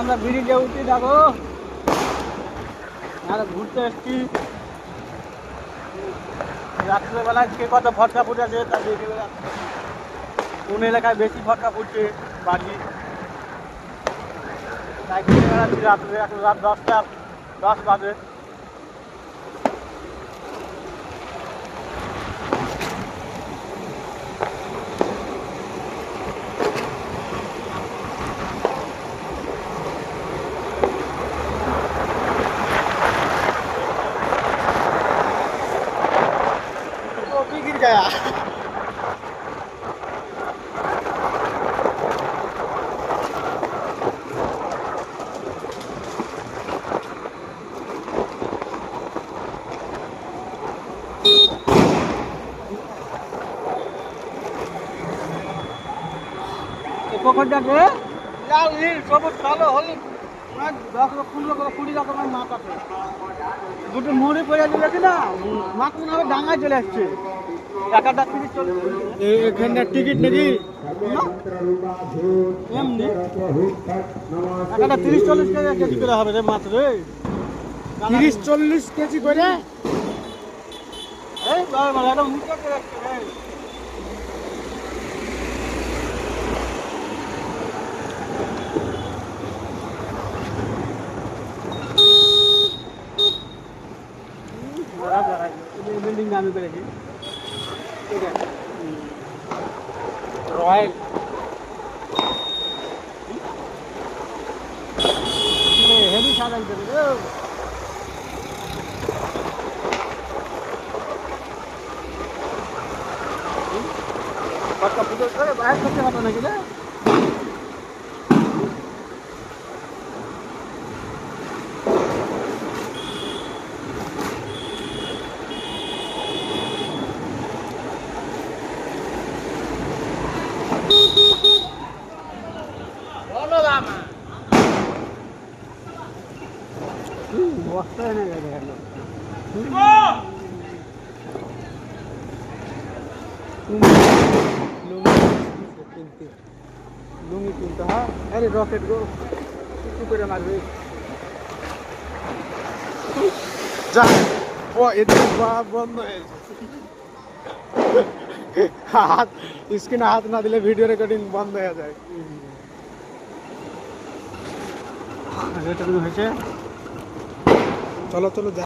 আমরা ব্রিজে উঠি আমরা ঘুরতে এসছি। রাত্রেবেলায় কে কত ফটকা ফুটেছে তা দেখে। কোন এলাকায় বেশি ফটকা ফুটছে? বাকি। রাত্রে রাত দশটা, দশ বাজে। পোখরটাকে যাও এই সবুজ কালো হলুদ। দশ পনেরো করে কুড়ি রকমের মাছ আছে। দুটো মুড়ি পড়ে দিয়েছে না? মাছ মনে হবে ডাঙায় চলে আসছে। টাকাটা তিরিশ চল্লিশ এখানটার টিকিট নাকি? না। এমনি। টাকাটা তিরিশ চল্লিশ কেজি করে হবে রে মাছ রে তিরিশ চল্লিশ কেজি করে? বিল্ডিং নামে করেছি ঠিক আছে রয়্যাল হেভি সাজাই পাক্কা পুজো করে বাইরে করতে হবে নাকি রে? হুম, বস্তা এনে গেল লুঙ্গি কিনতে হয়? আরে রকেট গো। একটু করে মারবে। যা। ও এদিকে বন্ধ হয়েছে হাত স্ক্রিনে হাত না দিলে ভিডিও রেকর্ডিং বন্ধ হয়ে যায়। হয়েছে। চলো চলো